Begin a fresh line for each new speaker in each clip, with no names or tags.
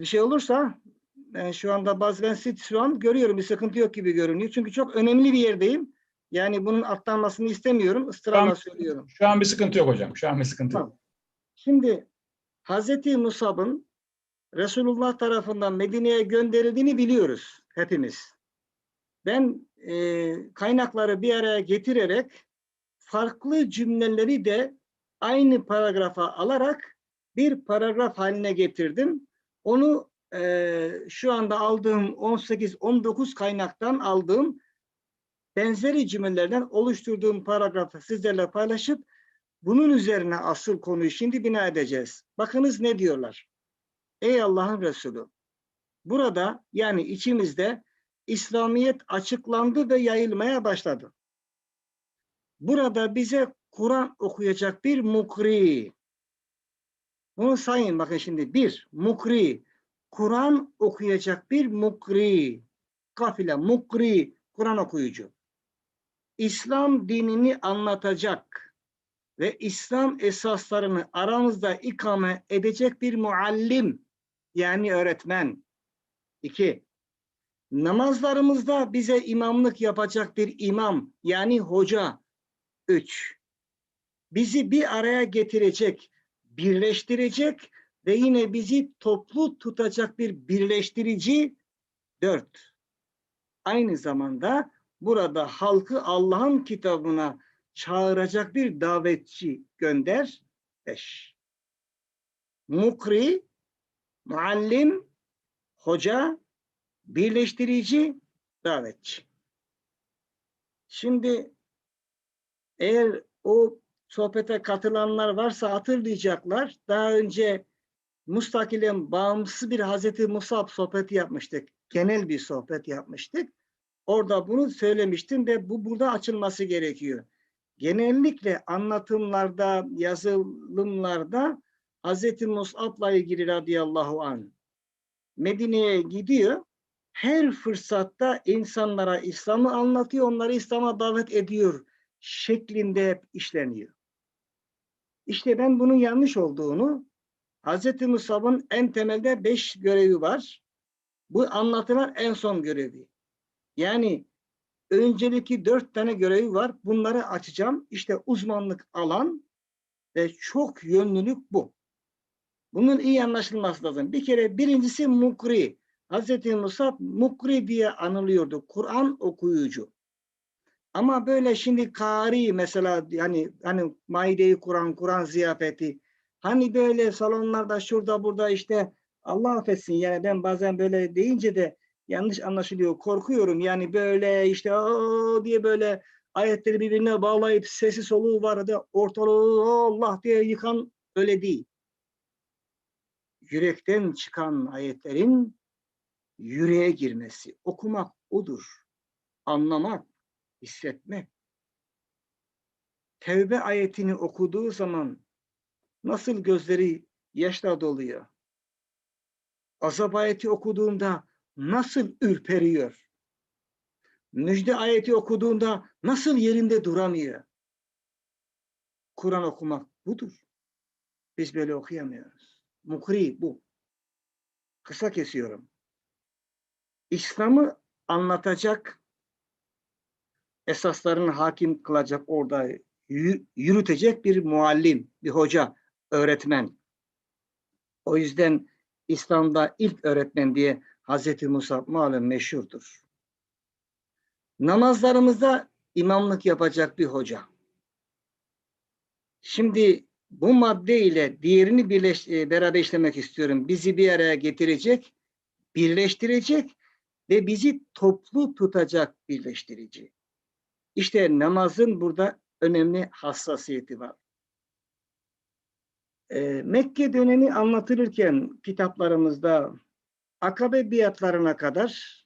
Bir şey olursa ben şu anda ben sizi şu an görüyorum bir sıkıntı yok gibi görünüyor. Çünkü çok önemli bir yerdeyim. Yani bunun atlanmasını istemiyorum. Israrla
Tamam.
söylüyorum.
Şu an bir sıkıntı yok hocam. Şu an bir sıkıntı yok.
Tamam. Şimdi Hazreti Musab'ın Resulullah tarafından Medine'ye gönderildiğini biliyoruz hepimiz. Ben e, kaynakları bir araya getirerek farklı cümleleri de aynı paragrafa alarak bir paragraf haline getirdim. Onu e, şu anda aldığım 18-19 kaynaktan aldığım benzeri cümlelerden oluşturduğum paragrafı sizlerle paylaşıp bunun üzerine asıl konuyu şimdi bina edeceğiz. Bakınız ne diyorlar. Ey Allah'ın Resulü. Burada yani içimizde İslamiyet açıklandı ve yayılmaya başladı. Burada bize Kur'an okuyacak bir mukri. Bunu sayın bakın şimdi. Bir, mukri. Kur'an okuyacak bir mukri. Kafile, mukri. Kur'an okuyucu. İslam dinini anlatacak ve İslam esaslarını aramızda ikame edecek bir muallim yani öğretmen. İki, namazlarımızda bize imamlık yapacak bir imam yani hoca. Üç, bizi bir araya getirecek, birleştirecek ve yine bizi toplu tutacak bir birleştirici. Dört, aynı zamanda burada halkı Allah'ın kitabına çağıracak bir davetçi gönder. Beş. Mukri, muallim, hoca, birleştirici, davetçi. Şimdi eğer o sohbete katılanlar varsa hatırlayacaklar. Daha önce mustakilen bağımsız bir Hazreti Musab sohbeti yapmıştık. Genel bir sohbet yapmıştık. Orada bunu söylemiştim ve bu burada açılması gerekiyor genellikle anlatımlarda, yazılımlarda Hz. Mus'ab'la ilgili radıyallahu anh Medine'ye gidiyor. Her fırsatta insanlara İslam'ı anlatıyor, onları İslam'a davet ediyor şeklinde hep işleniyor. İşte ben bunun yanlış olduğunu Hz. Musab'ın en temelde beş görevi var. Bu anlatılan en son görevi. Yani öncelikli dört tane görevi var. Bunları açacağım. İşte uzmanlık alan ve çok yönlülük bu. Bunun iyi anlaşılması lazım. Bir kere birincisi mukri. Hz. Musab mukri diye anılıyordu. Kur'an okuyucu. Ama böyle şimdi kari mesela yani hani Maide-i Kur'an, Kur'an ziyafeti hani böyle salonlarda şurada burada işte Allah affetsin yani ben bazen böyle deyince de yanlış anlaşılıyor. Korkuyorum yani böyle işte "Aa!" diye böyle ayetleri birbirine bağlayıp sesi soluğu var da ortalığı Allah diye yıkan öyle değil. Yürekten çıkan ayetlerin yüreğe girmesi, okumak odur. Anlamak, hissetmek. Tevbe ayetini okuduğu zaman nasıl gözleri yaşla doluyor. Azap ayeti okuduğunda nasıl ürperiyor? Müjde ayeti okuduğunda nasıl yerinde duramıyor? Kur'an okumak budur. Biz böyle okuyamıyoruz. Mukri bu. Kısa kesiyorum. İslam'ı anlatacak, esaslarını hakim kılacak orada yü- yürütecek bir muallim, bir hoca, öğretmen. O yüzden İslam'da ilk öğretmen diye Hazreti Musa malum meşhurdur. Namazlarımızda imamlık yapacak bir hoca. Şimdi bu madde ile diğerini birleş, e, beraber işlemek istiyorum. Bizi bir araya getirecek, birleştirecek ve bizi toplu tutacak birleştirici. İşte namazın burada önemli hassasiyeti var. Ee, Mekke dönemi anlatılırken kitaplarımızda Akabe biatlarına kadar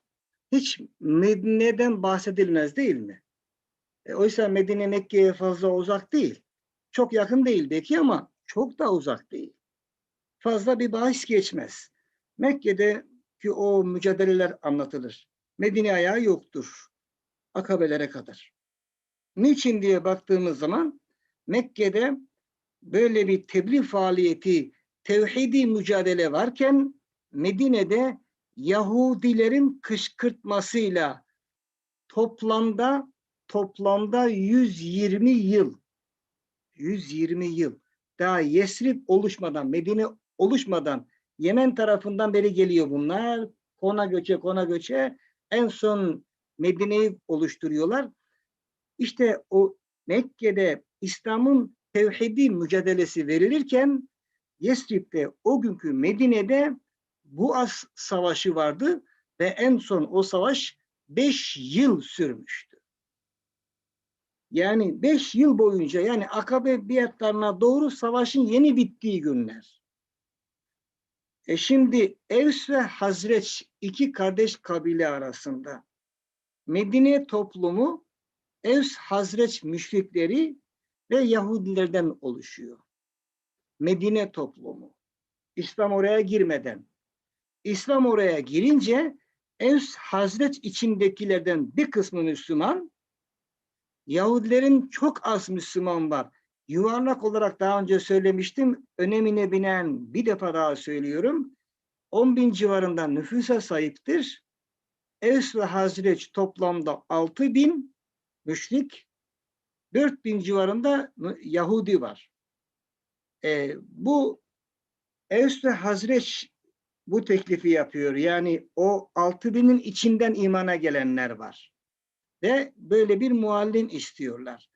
hiç Medine'den bahsedilmez değil mi? E, oysa Medine Mekke'ye fazla uzak değil. Çok yakın değil belki ama çok da uzak değil. Fazla bir bahis geçmez. Mekke'de ki o mücadeleler anlatılır. Medine ayağı yoktur. Akabelere kadar. Niçin diye baktığımız zaman Mekke'de böyle bir tebliğ faaliyeti, tevhidi mücadele varken Medine'de Yahudilerin kışkırtmasıyla toplamda toplamda 120 yıl 120 yıl daha Yesrib oluşmadan Medine oluşmadan Yemen tarafından beri geliyor bunlar. Kona göçe kona göçe en son Medine'yi oluşturuyorlar. İşte o Mekke'de İslam'ın tevhidi mücadelesi verilirken Yesrib'de o günkü Medine'de Buas Savaşı vardı ve en son o savaş 5 yıl sürmüştü. Yani 5 yıl boyunca yani Akabe biatlarına doğru savaşın yeni bittiği günler. E şimdi Evs ve Hazreç iki kardeş kabile arasında Medine toplumu Evs Hazreç müşrikleri ve Yahudilerden oluşuyor. Medine toplumu. İslam oraya girmeden. İslam oraya girince Evs Hazreç içindekilerden bir kısmı Müslüman, Yahudilerin çok az Müslüman var. Yuvarlak olarak daha önce söylemiştim. Önemine binen bir defa daha söylüyorum. 10 bin civarında nüfusa sahiptir. Evs ve Hazreç toplamda 6 bin müşrik, 4 bin civarında Yahudi var. Ee, bu Evs ve Hazreç bu teklifi yapıyor. Yani o 6 binin içinden imana gelenler var. Ve böyle bir muallim istiyorlar.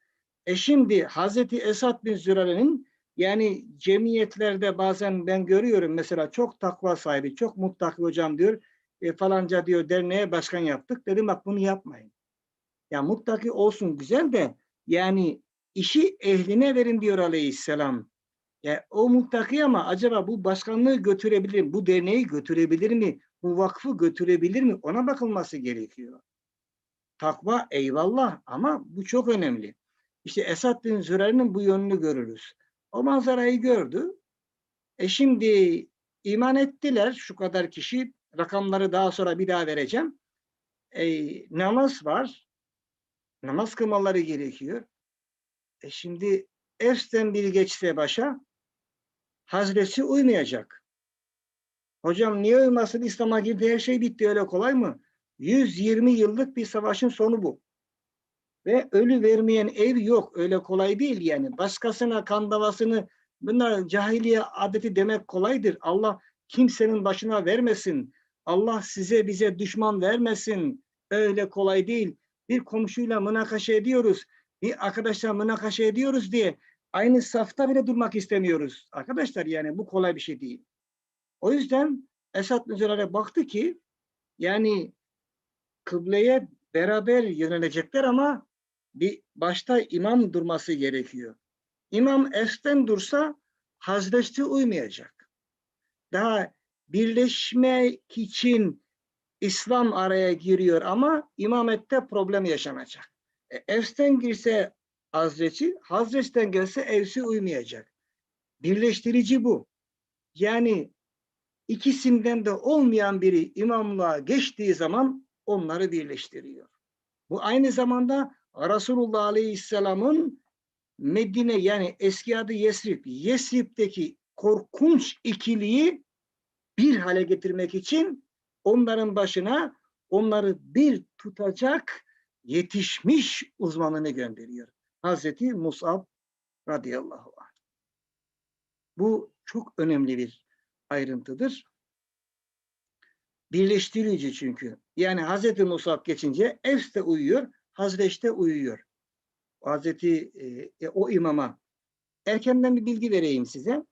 E şimdi Hazreti Esad bin Zürare'nin yani cemiyetlerde bazen ben görüyorum mesela çok takva sahibi, çok muttaki hocam diyor e, falanca diyor derneğe başkan yaptık. Dedim bak bunu yapmayın. Ya muttaki olsun güzel de yani işi ehline verin diyor aleyhisselam. Ya o muttaki ama acaba bu başkanlığı götürebilir mi? Bu derneği götürebilir mi? Bu vakfı götürebilir mi? Ona bakılması gerekiyor. Takva eyvallah ama bu çok önemli. İşte Esad bin Zürer'in bu yönünü görürüz. O manzarayı gördü. E şimdi iman ettiler şu kadar kişi. Rakamları daha sonra bir daha vereceğim. E, namaz var. Namaz kılmaları gerekiyor. E şimdi Efs'ten biri geçse başa Hazreti uymayacak. Hocam niye uymasın? İslam'a girdi her şey bitti öyle kolay mı? 120 yıllık bir savaşın sonu bu. Ve ölü vermeyen ev yok. Öyle kolay değil yani. Başkasına kan davasını bunlar cahiliye adeti demek kolaydır. Allah kimsenin başına vermesin. Allah size bize düşman vermesin. Öyle kolay değil. Bir komşuyla münakaşa ediyoruz. Bir arkadaşla münakaşa ediyoruz diye aynı safta bile durmak istemiyoruz. Arkadaşlar yani bu kolay bir şey değil. O yüzden Esad Müzerere baktı ki yani kıbleye beraber yönelecekler ama bir başta imam durması gerekiyor. İmam Ef'ten dursa Hazreti uymayacak. Daha birleşmek için İslam araya giriyor ama imamette problem yaşanacak. E, Ef'ten girse Hazreti, Hazret'ten gelse Evs'i uymayacak. Birleştirici bu. Yani ikisinden de olmayan biri imamlığa geçtiği zaman onları birleştiriyor. Bu aynı zamanda Resulullah Aleyhisselam'ın Medine yani eski adı Yesrib, Yesrib'deki korkunç ikiliyi bir hale getirmek için onların başına onları bir tutacak yetişmiş uzmanını gönderiyor. Hazreti Musab radıyallahu anh. Bu çok önemli bir ayrıntıdır. Birleştirici çünkü. Yani Hazreti Musab geçince Evs de uyuyor, Hazreç de uyuyor. Hazreti e, o imama erkenden bir bilgi vereyim size.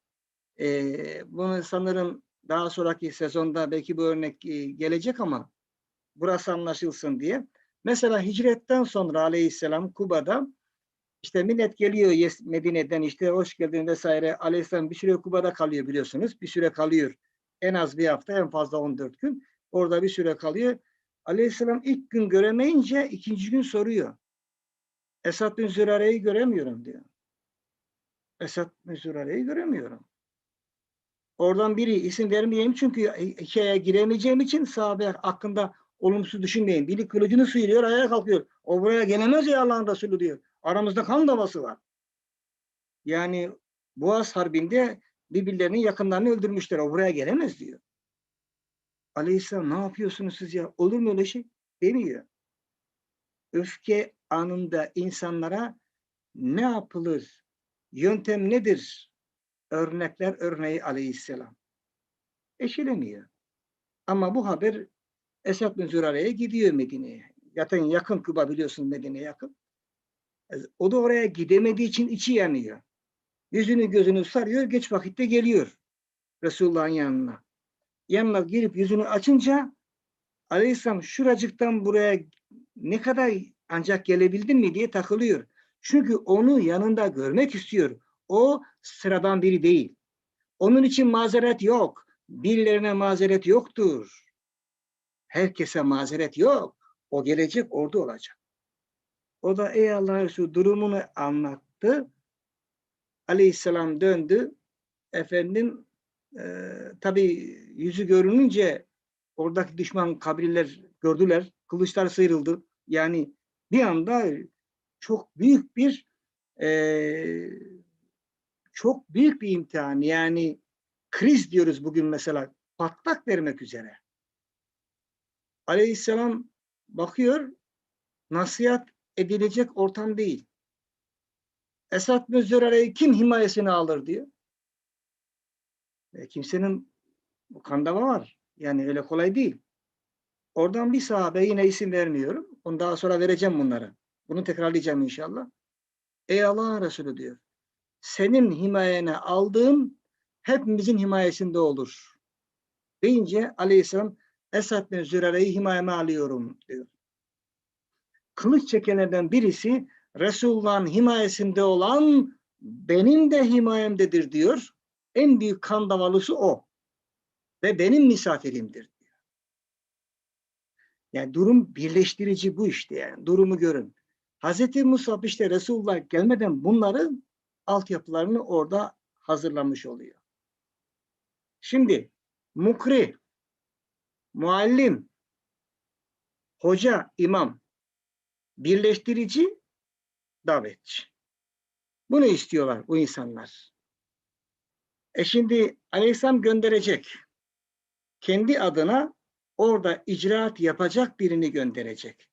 E, bunu sanırım daha sonraki sezonda belki bu örnek e, gelecek ama burası anlaşılsın diye. Mesela hicretten sonra aleyhisselam Kuba'da işte millet geliyor Medine'den işte hoş geldin vesaire. Aleyhisselam bir süre Kuba'da kalıyor biliyorsunuz. Bir süre kalıyor. En az bir hafta en fazla 14 gün. Orada bir süre kalıyor. Aleyhisselam ilk gün göremeyince ikinci gün soruyor. Esad bin Zürare'yi göremiyorum diyor. Esad bin Zürare'yi göremiyorum. Oradan biri isim vermeyeyim çünkü hikayeye giremeyeceğim için sahabe hakkında olumsuz düşünmeyin. Biri kılıcını sıyırıyor, ayağa kalkıyor. O buraya gelemez ya Allah'ın Resulü diyor. Aramızda kan davası var. Yani Boğaz Harbi'nde birbirlerinin yakınlarını öldürmüşler. O buraya gelemez diyor. Aleyhisselam ne yapıyorsunuz siz ya? Olur mu öyle şey? Demiyor. Öfke anında insanlara ne yapılır? Yöntem nedir? Örnekler örneği aleyhisselam. Eşelemiyor. Ama bu haber Esad bin Zürare'ye gidiyor Medine'ye. Zaten yakın Küba biliyorsun Medine'ye yakın. E, O da oraya gidemediği için içi yanıyor. Yüzünü gözünü sarıyor, geç vakitte geliyor Resulullah'ın yanına. Yanına girip yüzünü açınca Aleyhisselam şuracıktan buraya ne kadar ancak gelebildin mi diye takılıyor. Çünkü onu yanında görmek istiyor. O sıradan biri değil. Onun için mazeret yok. Birilerine mazeret yoktur. Herkese mazeret yok. O gelecek orada olacak. O da ey Allah Resulü durumunu anlattı. Aleyhisselam döndü. Efendim e, tabi yüzü görününce oradaki düşman kabileler gördüler. Kılıçlar sıyrıldı. Yani bir anda çok büyük bir e, çok büyük bir imtihan. Yani kriz diyoruz bugün mesela. Patlak vermek üzere. Aleyhisselam bakıyor nasihat edilecek ortam değil. Esad Zürare'yi kim himayesine alır diyor. E, kimsenin kandava var. Yani öyle kolay değil. Oradan bir sahabe yine isim vermiyorum. Onu daha sonra vereceğim bunları. Bunu tekrarlayacağım inşallah. Ey Allah Resulü diyor. Senin himayene aldığım hepimizin himayesinde olur. Deyince aleyhisselam Esad bin Zürare'yi himayeme alıyorum diyor. Kılıç çekenlerden birisi Resulullah'ın himayesinde olan benim de himayemdedir diyor. En büyük kan davalısı o. Ve benim misafirimdir diyor. Yani durum birleştirici bu işte yani. Durumu görün. Hazreti Musab işte Resulullah gelmeden bunların altyapılarını orada hazırlamış oluyor. Şimdi mukri, muallim, hoca, imam, birleştirici, davetçi. Bunu istiyorlar bu insanlar. E şimdi Aleyhisselam gönderecek. Kendi adına orada icraat yapacak birini gönderecek.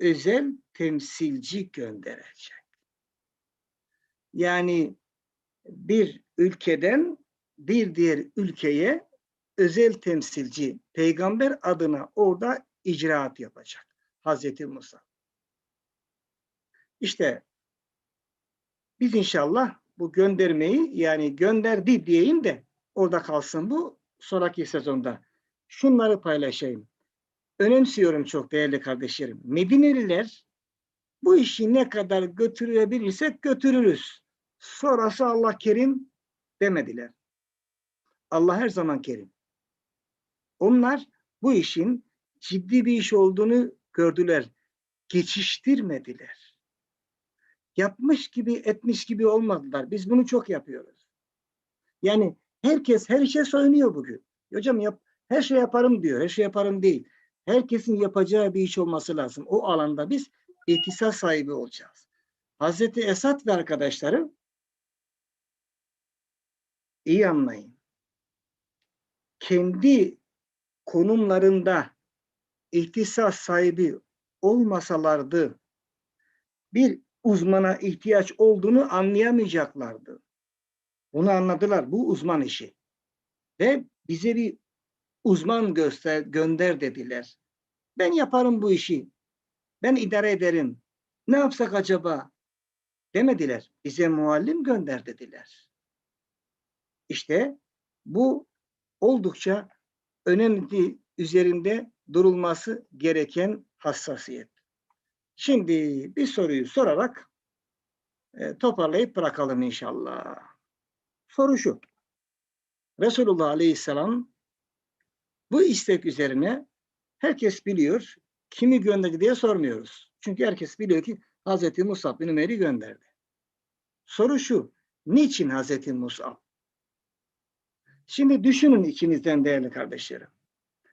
Özel temsilci gönderecek. Yani bir ülkeden bir diğer ülkeye özel temsilci peygamber adına orada icraat yapacak. Hazreti Musa. İşte biz inşallah bu göndermeyi yani gönderdi diyeyim de orada kalsın bu sonraki sezonda. Şunları paylaşayım. Önemsiyorum çok değerli kardeşlerim. Medineliler bu işi ne kadar götürebilirsek götürürüz. Sonrası Allah kerim demediler. Allah her zaman kerim. Onlar bu işin ciddi bir iş olduğunu gördüler. Geçiştirmediler. Yapmış gibi etmiş gibi olmadılar. Biz bunu çok yapıyoruz. Yani herkes her işe soyunuyor bugün. Hocam yap, her şey yaparım diyor. Her şey yaparım değil. Herkesin yapacağı bir iş olması lazım. O alanda biz ihtisas sahibi olacağız. Hazreti Esat ve arkadaşları iyi anlayın. Kendi konumlarında ihtisas sahibi olmasalardı bir uzmana ihtiyaç olduğunu anlayamayacaklardı. Bunu anladılar. Bu uzman işi. Ve bize bir uzman göster, gönder dediler. Ben yaparım bu işi. Ben idare ederim. Ne yapsak acaba? Demediler. Bize muallim gönder dediler. İşte bu oldukça önemli üzerinde durulması gereken hassasiyet. Şimdi bir soruyu sorarak e, toparlayıp bırakalım inşallah. Soru şu. Resulullah Aleyhisselam bu istek üzerine herkes biliyor. Kimi gönderdi diye sormuyoruz. Çünkü herkes biliyor ki Hz. Musab bin Umer'i gönderdi. Soru şu. Niçin Hz. Musab? Şimdi düşünün içinizden değerli kardeşlerim.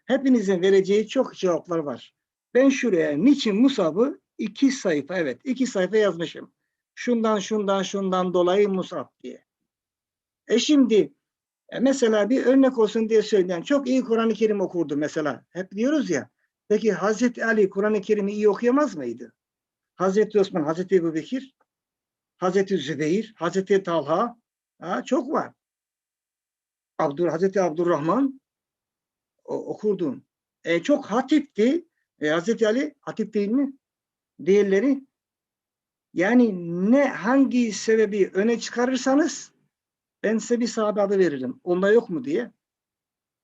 Hepinizin vereceği çok cevaplar var. Ben şuraya niçin Musab'ı iki sayfa evet iki sayfa yazmışım. Şundan şundan şundan dolayı Musab diye. E şimdi E mesela bir örnek olsun diye söyleyen çok iyi Kur'an-ı Kerim okurdu mesela. Hep diyoruz ya. Peki Hazreti Ali Kur'an-ı Kerim'i iyi okuyamaz mıydı? Hazreti Osman, Hazreti Ebu Bekir, Hazreti Zübeyir, Hazreti Talha ha, çok var. Abdur, Hazreti Abdurrahman o, okurdun. E, çok hatipti. E, Hazreti Ali hatip değil mi? Diğerleri yani ne hangi sebebi öne çıkarırsanız ben size bir sahabe adı veririm. Onda yok mu diye.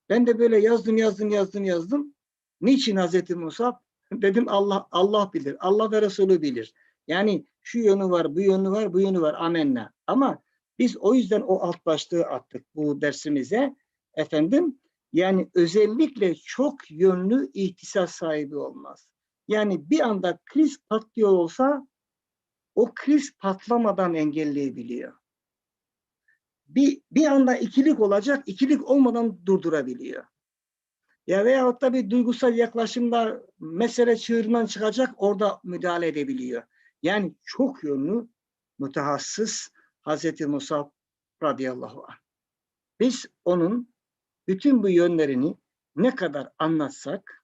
Ben de böyle yazdım yazdım yazdım yazdım. Niçin Hazreti Musab? Dedim Allah Allah bilir. Allah ve Resulü bilir. Yani şu yönü var, bu yönü var, bu yönü var. Amenna. Ama biz o yüzden o alt başlığı attık bu dersimize. Efendim yani özellikle çok yönlü ihtisas sahibi olmaz. Yani bir anda kriz patlıyor olsa o kriz patlamadan engelleyebiliyor. Bir, bir anda ikilik olacak, ikilik olmadan durdurabiliyor. Ya veyahut da bir duygusal yaklaşımda mesele çığırından çıkacak, orada müdahale edebiliyor. Yani çok yönlü, mütehassıs Hazreti Musab radıyallahu anh. Biz onun bütün bu yönlerini ne kadar anlatsak,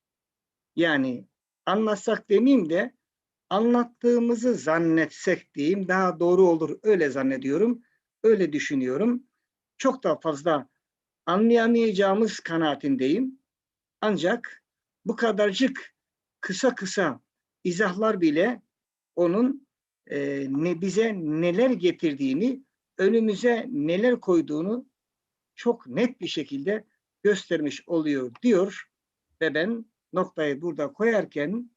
yani anlatsak demeyeyim de anlattığımızı zannetsek diyeyim daha doğru olur öyle zannediyorum, öyle düşünüyorum. Çok da fazla anlayamayacağımız kanaatindeyim. Ancak bu kadarcık kısa kısa izahlar bile onun e, ne bize neler getirdiğini, önümüze neler koyduğunu çok net bir şekilde göstermiş oluyor diyor ve ben noktayı burada koyarken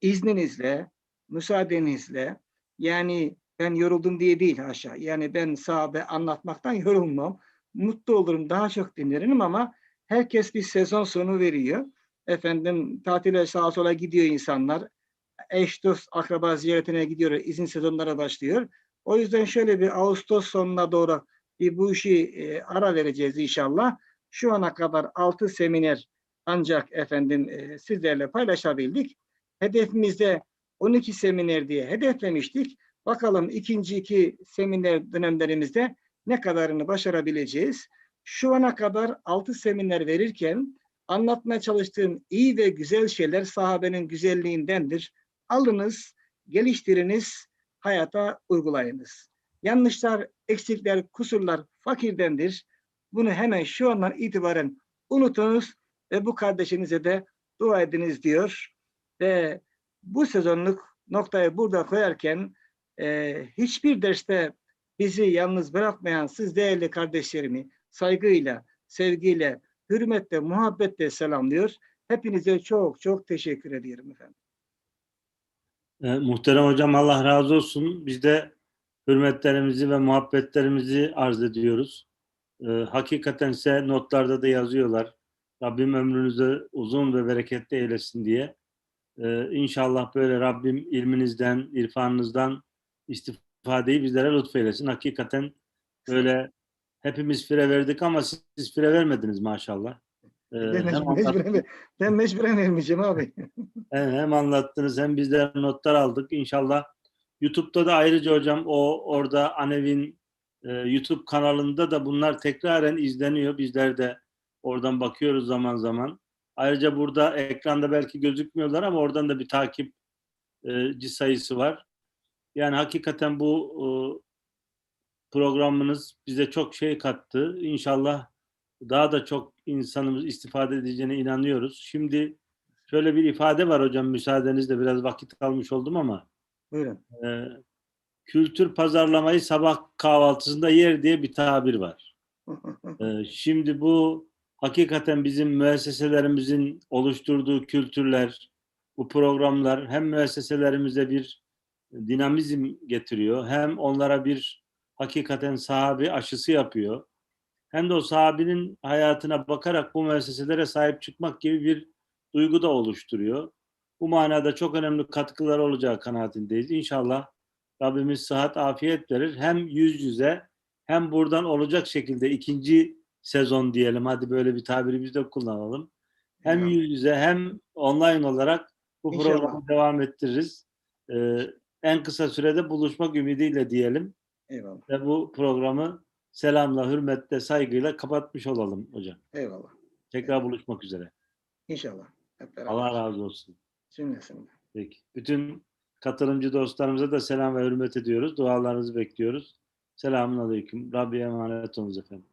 izninizle, müsaadenizle yani ben yoruldum diye değil haşa. Yani ben sahabe anlatmaktan yorulmam. Mutlu olurum, daha çok dinlerim ama herkes bir sezon sonu veriyor. Efendim tatile sağa sola gidiyor insanlar. Eş dost akraba ziyaretine gidiyor. izin sezonları başlıyor. O yüzden şöyle bir Ağustos sonuna doğru bir bu işi e, ara vereceğiz inşallah. Şu ana kadar 6 seminer ancak efendim e, sizlerle paylaşabildik. Hedefimizde 12 seminer diye hedeflemiştik. Bakalım ikinci iki seminer dönemlerimizde ne kadarını başarabileceğiz. Şu ana kadar 6 seminer verirken anlatmaya çalıştığım iyi ve güzel şeyler sahabenin güzelliğindendir. Alınız, geliştiriniz, hayata uygulayınız. Yanlışlar, eksikler, kusurlar fakirdendir. Bunu hemen şu andan itibaren unutunuz ve bu kardeşinize de dua ediniz diyor. Ve bu sezonluk noktayı burada koyarken e, hiçbir derste bizi yalnız bırakmayan siz değerli kardeşlerimi saygıyla, sevgiyle, hürmetle, muhabbetle selamlıyor. Hepinize çok çok teşekkür ediyorum efendim.
E, muhterem hocam Allah razı olsun. Biz de hürmetlerimizi ve muhabbetlerimizi arz ediyoruz. E, hakikaten ise notlarda da yazıyorlar. Rabbim ömrünüzü uzun ve bereketli eylesin diye. E, inşallah böyle Rabbim ilminizden, irfanınızdan istifadeyi bizlere lütfeylesin. Hakikaten böyle hepimiz fire verdik ama siz, siz fire vermediniz maşallah. E,
Ben,
hem
mecburen, ben mecburen vermeyeceğim abi.
hem, hem anlattınız hem bizler notlar aldık. İnşallah YouTube'da da ayrıca hocam o orada Anev'in e, YouTube kanalında da bunlar tekraren izleniyor. Bizler de oradan bakıyoruz zaman zaman. Ayrıca burada ekranda belki gözükmüyorlar ama oradan da bir takipçi sayısı var. Yani hakikaten bu e, programınız bize çok şey kattı. İnşallah daha da çok insanımız istifade edeceğine inanıyoruz. Şimdi şöyle bir ifade var hocam müsaadenizle biraz vakit almış oldum ama
Buyurun.
e, kültür pazarlamayı sabah kahvaltısında yer diye bir tabir var. E, şimdi bu hakikaten bizim müesseselerimizin oluşturduğu kültürler, bu programlar hem müesseselerimize bir dinamizm getiriyor, hem onlara bir hakikaten sahabi aşısı yapıyor. Hem de o sahabinin hayatına bakarak bu müesseselere sahip çıkmak gibi bir duygu da oluşturuyor. Bu manada çok önemli katkılar olacağı kanaatindeyiz. İnşallah Rabbimiz sıhhat, afiyet verir. Hem yüz yüze hem buradan olacak şekilde ikinci sezon diyelim. Hadi böyle bir tabiri biz de kullanalım. Hem yüz yüze hem online olarak bu
İnşallah.
programı devam ettiririz. Ee, en kısa sürede buluşmak ümidiyle diyelim
Eyvallah.
ve bu programı selamla, hürmetle, saygıyla kapatmış olalım hocam.
Eyvallah.
Tekrar buluşmak üzere.
İnşallah. Hep beraber.
Allah razı olsun.
Cümlesinden.
Peki. Bütün katılımcı dostlarımıza da selam ve hürmet ediyoruz. Dualarınızı bekliyoruz. Selamun aleyküm. Rabbiye emanet olunuz efendim.